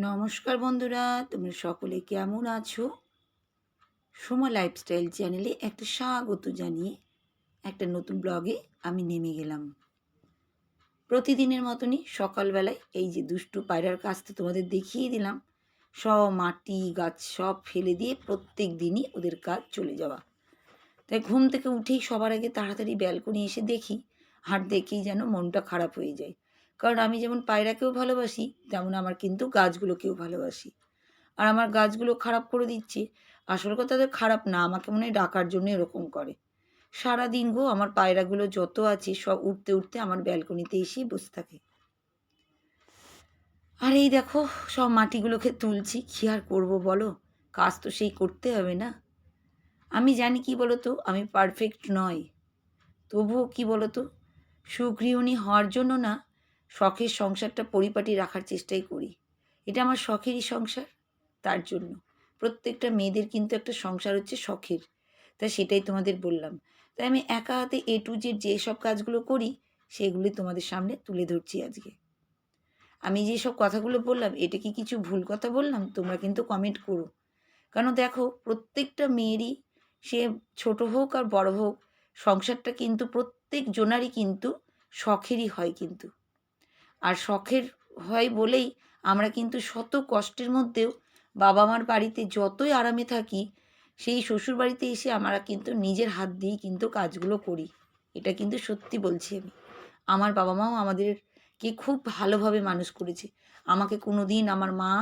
নমস্কার বন্ধুরা, তোমরা সকলে কেমন আছো? সোমা লাইফস্টাইল চ্যানেলে একটা স্বাগত জানিয়ে একটা নতুন ব্লগে আমি নেমে গেলাম। প্রতিদিনের মতনই সকালবেলায় এই যে দুষ্টু পায়রার কাজটা তোমাদের দেখিয়ে দিলাম। সব মাটি, গাছ সব ফেলে দিয়ে প্রত্যেক দিনই ওদের কাজ চলে যাওয়া। তাই ঘুম থেকে উঠেই সবার আগে তাড়াতাড়ি ব্যালকনি এসে দেখি হাট দেখেই যেন মনটা খারাপ হয়ে যায়। কারণ আমি যেমন পায়রাকেও ভালোবাসি, তেমন আমার কিন্তু গাছগুলোকেও ভালোবাসি। আর আমার গাছগুলো খারাপ করে দিচ্ছে, আসল কথা তাদের খারাপ না, আমাকে মনে হয় ডাকার জন্য এরকম করে। সারা দিন গো আমার পায়রাগুলো যত আছে, সব উঠতে উঠতে আমার ব্যালকনিতে এসেই বসে থাকে। আর এই দেখো, সব মাটিগুলোকে তুলছি, কী আর করব বলো? কাজ তো সেই করতে হবে না। আমি জানি কি বলো তো আমি পারফেক্ট নয়। তবুও কি বলো তো সুগৃহিণী হওয়ার জন্য না শখের সংসারটা পরিপাটি রাখার চেষ্টাই করি। এটা আমার শখেরই সংসার, তার জন্য। প্রত্যেকটা মেয়েদের কিন্তু একটা সংসার হচ্ছে শখের তাই সেটাই তোমাদের বললাম। তাই আমি একা হাতে এ টু জেড যেসব কাজগুলো করি সেগুলি তোমাদের সামনে তুলে ধরছি আজকে। আমি যেসব কথাগুলো বললাম, এটা কি কিছু ভুল কথা বললাম? তোমরা কিন্তু কমেন্ট করো। কারণ দেখো, প্রত্যেকটা মেয়েরই, সে ছোট হোক আর বড় হোক, সংসারটা কিন্তু প্রত্যেক জনারই কিন্তু শখেরই হয় কিন্তু। আর শখের হয় বলেই আমরা কিন্তু শত কষ্টের মধ্যেও বাবা মার বাড়িতে যতই আরামে থাকি, সেই শ্বশুর বাড়িতে এসে আমরা কিন্তু নিজের হাত দিয়েই কিন্তু কাজগুলো করি। এটা কিন্তু সত্যি বলছি আমি। আমার বাবা মাও আমাদেরকে খুব ভালোভাবে মানুষ করেছে। আমাকে কোনো দিন আমার মা,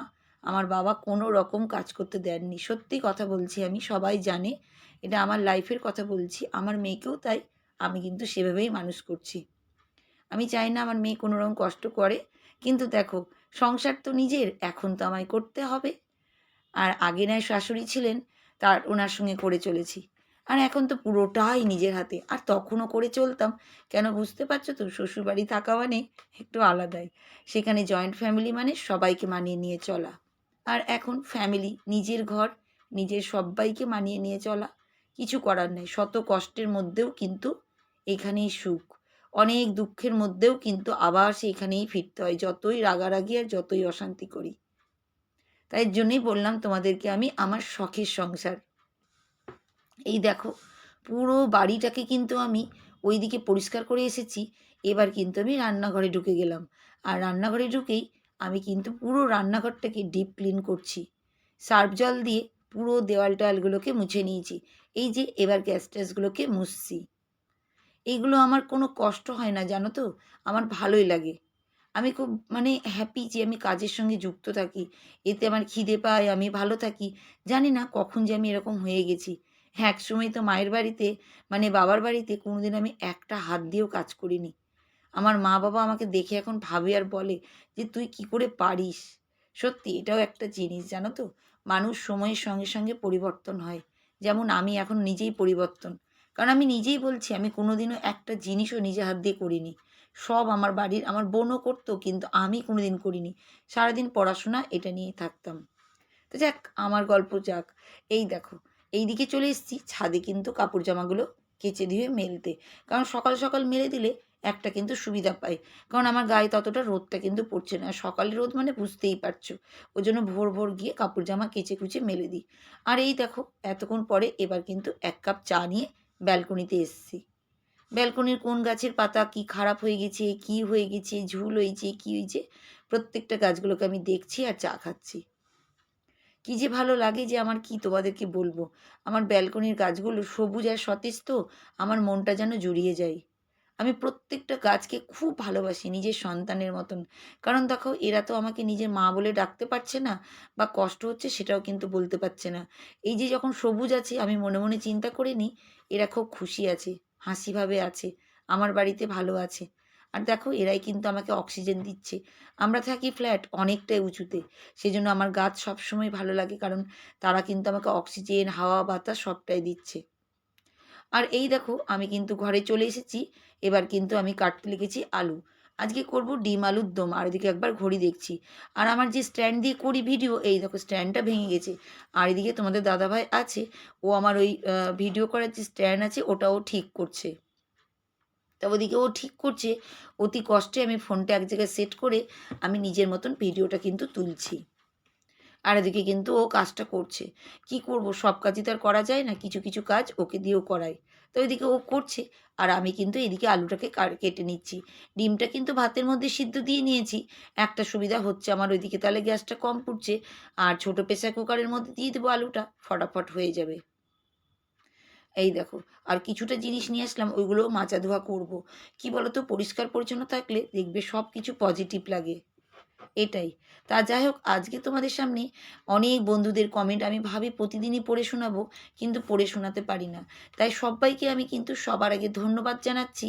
আমার বাবা কোনো রকম কাজ করতে দেননি। সত্যি কথা বলছি আমি, সবাই জানে। এটা আমার লাইফের কথা বলছি। আমার মেয়েকেও তাই আমি কিন্তু সেভাবেই মানুষ করছি। আমি চাই না আমার মেয়ে কোনোরকম কষ্ট করে। কিন্তু দেখো, সংসার তো নিজের, এখন তো আমায় করতে হবে। আর আগে নয় শাশুড়ি ছিলেন, তার ওনার সঙ্গে করে চলেছি। আর এখন তো পুরোটাই নিজের হাতে, আর তখনও করে চলতাম। কেন বুঝতে পারছ তো? শ্বশুরবাড়ি থাকা মানে একটু আলাদাই। সেখানে জয়েন্ট ফ্যামিলি মানে সবাইকে মানিয়ে নিয়ে চলা। আর এখন ফ্যামিলি নিজের ঘর, নিজের সবাইকে মানিয়ে নিয়ে চলা। কিছু করার নেই, শত কষ্টের মধ্যেও কিন্তু এখানেই সুখ। অনেক দুঃখের মধ্যেও কিন্তু আবার সেইখানেই ফিরতে হয়, যতই রাগারাগি আর যতই অশান্তি করি। তাই জন্যই বললাম তোমাদেরকে আমি আমার শখের সংসার। এই দেখো, পুরো বাড়িটাকে কিন্তু আমি ওই দিকে পরিষ্কার করে এসেছি, এবার কিন্তু আমি রান্নাঘরে ঢুকে গেলাম। আর রান্নাঘরে ঢুকেই আমি কিন্তু পুরো রান্নাঘরটাকে ডিপ ক্লিন করছি। সার্ফ জল দিয়ে পুরো দেওয়াল টোয়ালগুলোকে মুছে নিয়েছি। এই যে এবার গ্যাস ট্যাসগুলোকে মুছছি। এইগুলো আমার কোনো কষ্ট হয় না, জানো তো? আমার ভালোই লাগে। আমি খুব মানে হ্যাপি যে আমি কাজের সঙ্গে যুক্ত থাকি। এতে আমার খিদে পায়, আমি ভালো থাকি। জানি না কখন যে আমি এরকম হয়ে গেছি। হ্যাঁ এক সময় তো মায়ের বাড়িতে মানে বাবার বাড়িতে কোনোদিন আমি একটা হাত দিয়েও কাজ করিনি। আমার মা বাবা আমাকে দেখে এখন ভাবে আর বলে যে, তুই কি করে পারিস? সত্যি, এটাও একটা জিনিস, জানো তো? মানুষ সময়ের সঙ্গে সঙ্গে পরিবর্তন হয়। যেমন আমি এখন নিজেই পরিবর্তন। কারণ আমি নিজেই বলছি, আমি কোনোদিনও একটা জিনিসও নিজে হাত দিয়ে করিনি। সব আমার বাড়ির, আমার বোনও করতো, কিন্তু আমি কোনো দিন করিনি। সারাদিন পড়াশোনা, এটা নিয়ে থাকতাম। তো যাক, আমার গল্প যাক। এই দেখো, এই দিকে চলে এসেছি, ছাদে কিন্তু কাপড় জামাগুলো কেচে ধুয়ে মেলতে। কারণ সকাল সকাল মেলে দিলে একটা কিন্তু সুবিধা পাই। কারণ আমার গায়ে ততটা রোদটা কিন্তু পড়ছে না। সকালে রোদ মানে বুঝতেই পারছ, ওই জন্য ভোর ভোর গিয়ে কাপড় জামা কেচে কুচে মেলে দিই। আর এই দেখো, এতক্ষণ পরে এবার কিন্তু এক কাপ চা নিয়ে ব্যালকনিতে এসছি। ব্যালকনির কোন গাছের পাতা কি খারাপ হয়ে গেছে, কি হয়ে গেছে, ঝুল হয়েছে, কি হয়েছে, প্রত্যেকটা গাছগুলোকে আমি দেখছি আর চা খাচ্ছি। কি যে ভালো লাগে যে আমার কি তোমাদেরকে বলব? আমার ব্যালকনির গাছগুলো সবুজ আর সতেজ তো, আমার মনটা যেন জুড়িয়ে যায়। আমি প্রত্যেকটা গাছকে খুব ভালোবাসি নিজের সন্তানের মতন। কারণ দেখো, এরা তো আমাকে নিজের মা বলে ডাকতে পারছে না বা কষ্ট হচ্ছে সেটাও কিন্তু বলতে পারছে না। এই যে যখন সবুজ আছে, আমি মনে মনে চিন্তা করে নিই, এরা খুব খুশি আছে, হাসিভাবে আছে, আমার বাড়িতে ভালো আছে। আর দেখো, এরাই কিন্তু আমাকে অক্সিজেন দিচ্ছে। আমরা থাকি ফ্ল্যাট অনেকটাই উঁচুতে, সেজন্য আমার গাছ সবসময় ভালো লাগে, কারণ তারা কিন্তু আমাকে অক্সিজেন, হাওয়া, বাতাস সবটাই দিচ্ছে। আর এই দেখো, আমি কিন্তু ঘরে চলে এসেছি। এবার কিন্তু আমি কাটতে লিখেছি আলু। আজকে করব ডিম আলুর দম, আর এদিকে একবার ঘড়ি দেখছি। আর আমার যে স্ট্যান্ড দিয়ে করি ভিডিও, এই দেখো স্ট্যান্ডটা ভেঙে গেছে। আর এদিকে তোমাদের দাদাভাই আছে, ও আমার ওই ভিডিও করার যে স্ট্যান্ড আছে ওটাও ঠিক করছে। তা ওদিকে ও ঠিক করছে, অতি কষ্টে আমি ফোনটা এক জায়গায় সেট করে আমি নিজের মতন ভিডিওটা কিন্তু তুলছি। আর এদিকে কিন্তু ও কাজটা করছে। কি করব? সব কাজই তো আর করা যায় না। কিছু কিছু কাজ ওকে দিয়েও করায় তো এদিকে ও করছে আর আমি কিন্তু এদিকে আলুটাকে কেটে নিচ্ছি। ডিমটা কিন্তু ভাতের মধ্যে সিদ্ধ দিয়ে নিয়েছি। একটা সুবিধা হচ্ছে আমার ওইদিকে তাহলে গ্যাসটা কম পুড়ছে। আর ছোট প্রেসার কুকারের মধ্যে দিয়ে দেবো আলুটা। ফটাফট হয়ে যাবে। এই দেখো, আর কিছুটা জিনিস নিয়ে আসলাম ওইগুলো মাচা ধোয়া করব। কি বলতো? পরিষ্কার পরিচ্ছন্ন থাকলে দেখবে সব কিছু পজিটিভ লাগে। এটাই। তা যাই হোক, আজকে তোমাদের সামনে অনেক বন্ধুদের কমেন্ট আমি ভাবি প্রতিদিনই পড়ে শোনাবো, কিন্তু পড়ে শোনাতে পারি না। তাই সবাইকে আমি কিন্তু সবার আগে ধন্যবাদ জানাচ্ছি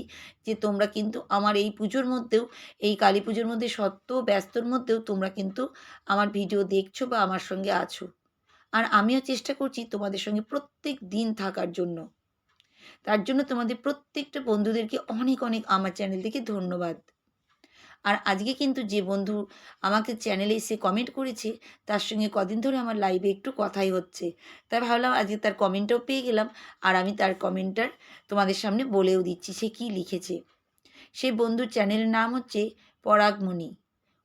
যে তোমরা কিন্তু আমার এই পুজোর মধ্যেও, এই কালী পুজোর মধ্যে সত্য ব্যস্তর মধ্যেও তোমরা কিন্তু আমার ভিডিও দেখছ বা আমার সঙ্গে আছো। আর আমিও চেষ্টা করছি তোমাদের সঙ্গে প্রত্যেক দিন থাকার জন্য। তার জন্য তোমাদের প্রত্যেকটা বন্ধুদেরকে অনেক অনেক আমার চ্যানেল থেকে ধন্যবাদ। আর আজকে কিন্তু যে বন্ধু আমাকে চ্যানেলে এসে কমেন্ট করেছে, তার সঙ্গে কদিন ধরে আমার লাইভে একটু কথাই হচ্ছে। তাই ভাবলাম আজকে তার কমেন্টটাও পেয়ে গেলাম, আর আমি তার কমেন্টটার তোমাদের সামনে বলেও দিচ্ছি সে কী লিখেছে। সেই বন্ধুর চ্যানেলের নাম হচ্ছে Paragmoni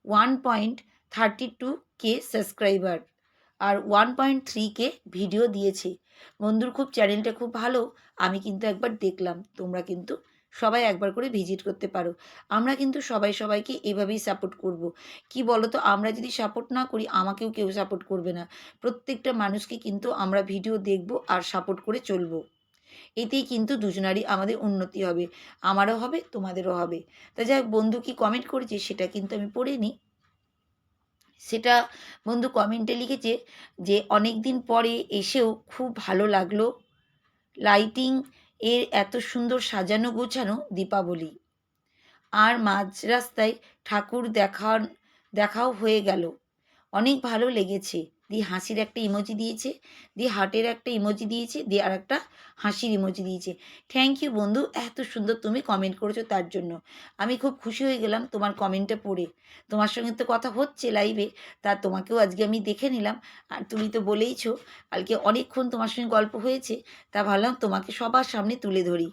one point thirty two K subscriber আর one point three K video দিয়েছে। বন্ধুর খুব চ্যানেলটা খুব ভালো, আমি কিন্তু একবার দেখলাম, তোমরা কিন্তু সবাই একবার করে ভিজিট করতে পারো। আমরা কিন্তু সবাই সবাইকে এভাবেই সাপোর্ট করব। কি বলো তো আমরা যদি সাপোর্ট না করি, আমাকেও কেউ সাপোর্ট করবে না। প্রত্যেকটা মানুষকে কিন্তু আমরা ভিডিও দেখব আর সাপোর্ট করে চলবো। এতেই কিন্তু দুজনারই আমাদের উন্নতি হবে। আমারও হবে, তোমাদেরও হবে। তা যাই বন্ধু কি কমেন্ট করেছে সেটা কিন্তু আমি পড়ে নিই। সেটা বন্ধু কমেন্টে লিখেছে যে অনেক দিন পরে এসেও খুব ভালো লাগল। লাইটিং এর এত সুন্দর সাজানো গোছানো দীপাবলি। আর মাঝ রাস্তায় ঠাকুর দেখা দেখাও হয়ে গেল। অনেক ভালো লেগেছে। দিয়ে হাসির একটা ইমোজি দিয়েছে, দিয়ে হার্টের একটা ইমোজি দিয়েছে, দিয়ে আর একটা হাসির ইমোজি দিয়েছে। থ্যাংক ইউ বন্ধু, এত সুন্দর তুমি কমেন্ট করেছ তার জন্য। আমি খুব খুশি হয়ে গেলাম তোমার কমেন্টটা পড়ে। তোমার সঙ্গে তো কথা হচ্ছে লাইভে তা তোমাকেও আজকে আমি দেখে নিলাম। আর তুমি তো বলেইছো, কালকে অনেকক্ষণ তোমার সঙ্গে গল্প হয়েছে, তা ভাবলাম তোমাকে সবার সামনে তুলে ধরি।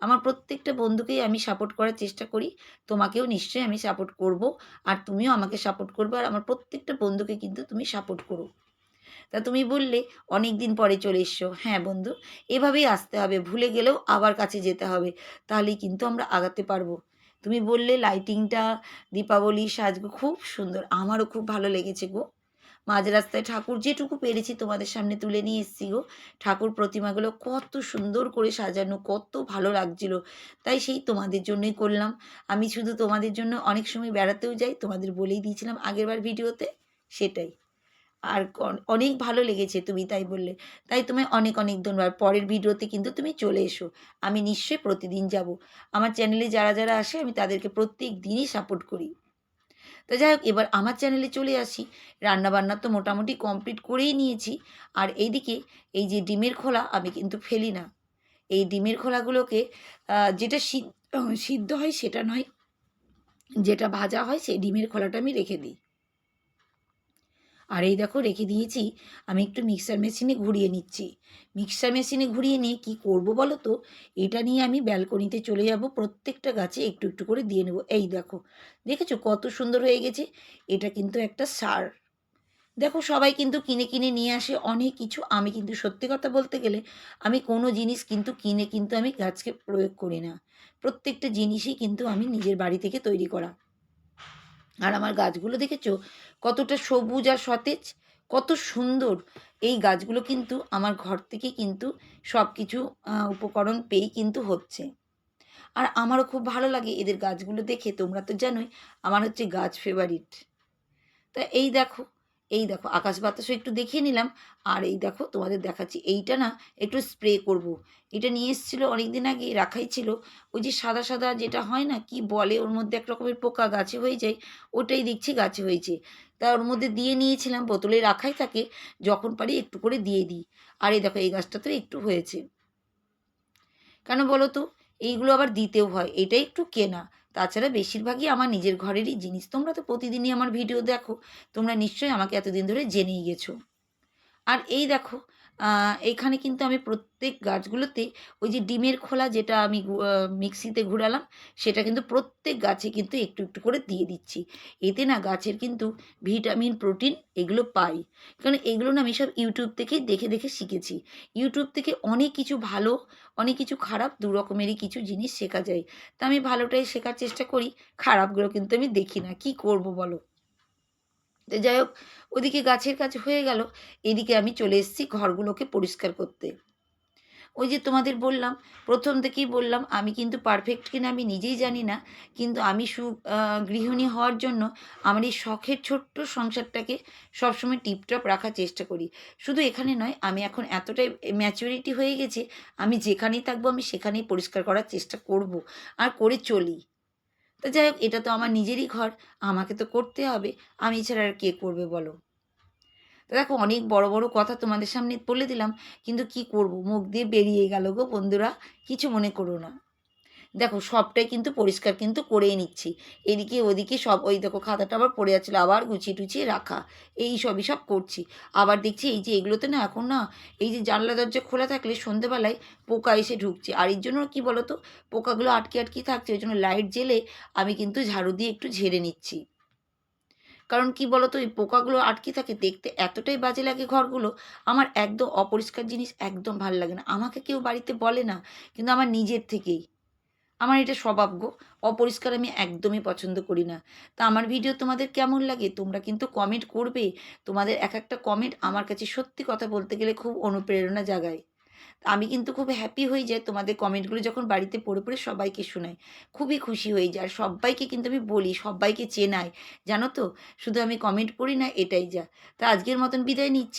আমার প্রত্যেকটা বন্ধুকেই আমি সাপোর্ট করার চেষ্টা করি। তোমাকেও নিশ্চয়ই আমি সাপোর্ট করব আর তুমিও আমাকে সাপোর্ট করবে আর আমার প্রত্যেকটা বন্ধুকে কিন্তু তুমি সাপোর্ট করো। তা তুমি বললে অনেক দিন পরে চলে এসছো। হ্যাঁ বন্ধু, এভাবেই আসতে হবে, ভুলে গেলেও আবার কাছে যেতে হবে, তাহলেই কিন্তু আমরা আগাতে পারব। তুমি বললে লাইটিংটা দীপাবলি, সাজগো খুব সুন্দর, আমারও খুব ভালো লেগেছে গো। মাঝ রাস্তায় ঠাকুর যেটুকু পেরেছি তোমাদের সামনে তুলে নিয়ে এসেছি গো। ঠাকুর প্রতিমাগুলো কত সুন্দর করে সাজানো, কত ভালো লাগছিল। তাই সেই তোমাদের জন্যই করলাম। আমি শুধু তোমাদের জন্য অনেক সময় বেড়াতেও যাই, তোমাদের বলেই দিয়েছিলাম আগেরবার ভিডিওতে সেটাই। আর অনেক ভালো লেগেছে তুমি তাই বললে। তাই তোমায় অনেক অনেক ধন্যবাদ। পরের ভিডিওতে কিন্তু তুমি চলে এসো। আমি নিশ্চয়ই প্রতিদিন যাব। আমার চ্যানেলে যারা যারা আসে, আমি তাদেরকে প্রত্যেক দিনই সাপোর্ট করি। তো যাই হোক এবার আমার চ্যানেলে চলে আসি। রান্নাবান্না তো মোটামুটি কমপ্লিট করেই নিয়েছি। আর এইদিকে এই যে ডিমের খোলা, আমি কিন্তু ফেলি না। এই ডিমের খোলাগুলোকে যেটা সিদ্ধ সিদ্ধ হয় সেটা নয়, যেটা ভাজা হয় সেই ডিমের খোলাটা আমি রেখে দিই। আর এই দেখো রেখে দিয়েছি, আমি একটু মিক্সার মেশিনে ঘুরিয়ে নিচ্ছি। মিক্সার মেশিনে ঘুরিয়ে নিয়ে কি করব বলো তো? এটা নিয়ে আমি ব্যালকনিতে চলে যাব, প্রত্যেকটা গাছে একটু একটু করে দিয়ে নেব। এই দেখো, দেখেছ কত সুন্দর হয়ে গেছে? এটা কিন্তু একটা সার। দেখো সবাই কিন্তু কিনে কিনে নিয়ে আসে অনেক কিছু। আমি কিন্তু সত্যি কথা বলতে গেলে, আমি কোনো জিনিস কিন্তু কিনে কিন্তু আমি গাছকে প্রয়োগ করি না। প্রত্যেকটা জিনিসই কিন্তু আমি নিজের বাড়ি থেকে তৈরি করা। আর আমার গাছগুলো দেখেছ? কতটা সবুজ আর সতেজ, কত সুন্দর। এই গাছগুলো কিন্তু আমার ঘর থেকে কিন্তু সব কিছু উপকরণ পেয়েই কিন্তু হচ্ছে। আর আমারও খুব ভালো লাগে এদের গাছগুলো দেখে, তোমরা তো জানোই, আমার হচ্ছে গাছ ফেভারিট তা এই দেখো এই দেখো, আকাশ বাতাসও একটু দেখিয়ে নিলাম। আর এই দেখো, তোমাদের দেখাচ্ছি, এইটা না একটু স্প্রে করব। এটা নিয়ে এসেছিল অনেক দিন আগে, রাখাই ছিল। ওই যে সাদা সাদা যেটা হয় না, কি বলে, ওর মধ্যে এক রকমের পোকা গাছে হয়ে যায়, ওটাই দেখছি গাছে হয়েছে। তা ওর মধ্যে দিয়ে নিয়েছিলাম, বোতলে রাখাই থাকে, যখন পারি একটু করে দিয়ে দিই। আর এই দেখো, এই গাছটা তো একটু হয়েছে। কেন বলো তো? এইগুলো আবার দিতেও হয়, এটা একটু কেনা। তাছাড়া বেশিরভাগই আমার নিজের ঘরেরই জিনিস। তোমরা তো প্রতিদিনই আমার ভিডিও দেখো, তোমরা নিশ্চয়ই আমাকে এতদিন ধরে জেনেই গেছো। আর এই দেখো এখানে কিন্তু আমি প্রত্যেক গাছগুলোতে ওই যে ডিমের খোলা যেটা আমি মিক্সিতে ঘুরালাম, সেটা কিন্তু প্রত্যেক গাছে কিন্তু একটু একটু করে দিয়ে দিচ্ছি। এতে না গাছের কিন্তু ভিটামিন, প্রোটিন এগুলো পাই। কারণ এগুলো না আমি সব ইউটিউব থেকেই দেখে দেখে শিখেছি। ইউটিউব থেকে অনেক কিছু ভালো, অনেক কিছু খারাপ, দু রকমেরই কিছু জিনিস শেখা যায়। তা আমি ভালোটাই শেখার চেষ্টা করি, খারাপগুলো কিন্তু আমি দেখি না। কি করব বলো? তো যাই হোক, ওদিকে গাছের কাজ হয়ে গেল। এদিকে আমি চলে এসেছি ঘরগুলোকে পরিষ্কার করতে। ওই যে তোমাদের বললাম, প্রথম থেকেই বললাম, আমি কিন্তু পারফেক্ট কিনা আমি নিজেই জানি না, কিন্তু আমি সু গৃহিণী হওয়ার জন্য আমার এই শখের ছোট্ট সংসারটাকে সবসময় টিপটপ রাখার চেষ্টা করি। শুধু এখানে নয়, আমি এখন এতটাই ম্যাচুরিটি হয়ে গেছে, আমি যেখানেই থাকব আমি সেখানেই পরিষ্কার করার চেষ্টা করব, আর করে চলি। তো যাই হোক, এটা তো আমার নিজেরই ঘর, আমাকে তো করতে হবে। আমি ছাড়া আর কে করবে বলো? তো দেখো, অনেক বড় বড় কথা তোমাদের সামনে বলে দিলাম, কিন্তু কি করব? মুখ দিয়ে বেরিয়ে গেল গো বন্ধুরা, কিছু মনে করো না। দেখো সবটাই কিন্তু পরিষ্কার কিন্তু করেই নিচ্ছি। এদিকে ওদিকে সব, ওই দেখো খাতাটা আবার পড়ে যাচ্ছিল আবার গুছিয়ে টুচিয়ে রাখা। এই সবই সব করছি। আবার দেখছি এই যে এগুলোতে না এখন না, এই যে জানলা দরজা খোলা থাকলে সন্ধেবেলায় পোকা এসে ঢুকছে। আর এর জন্য কী বলো তো পোকাগুলো আটকে আটকে থাকছে, ওই জন্য লাইট জেলে আমি কিন্তু ঝাড়ু দিয়ে একটু ঝেড়ে নিচ্ছি। কারণ কি বলতো, এই পোকাগুলো আটকে থাকে দেখতে এতটাই বাজে লাগে ঘরগুলো, আমার একদম অপরিষ্কার জিনিস একদম ভালো লাগে না। আমাকে কেউ বাড়িতে বলে না, কিন্তু আমার নিজের থেকেই। আমার এটা স্বভাব গো। অপরিষ্কার আমি একদমই পছন্দ করি না। তা আমার ভিডিও তোমাদের কেমন লাগে? তোমরা কিন্তু কমেন্ট করবে। তোমাদের এক একটা কমেন্ট আমার কাছে সত্যি কথা বলতে গেলে খুব অনুপ্রেরণা জাগায়। আমি কিন্তু খুব হ্যাপি হয়ে যাই তোমাদের কমেন্টগুলো যখন বাড়িতে পড়ে পড়ে সবাইকে শোনাই খুবই খুশি হয়ে যায় আর সবাইকে কিন্তু আমি বলি, সবাইকে চেনাই। জানো তো? শুধু আমি কমেন্ট পড়ি না, এটাই যা। তা আজকের মতন বিদায় নিচ্ছি।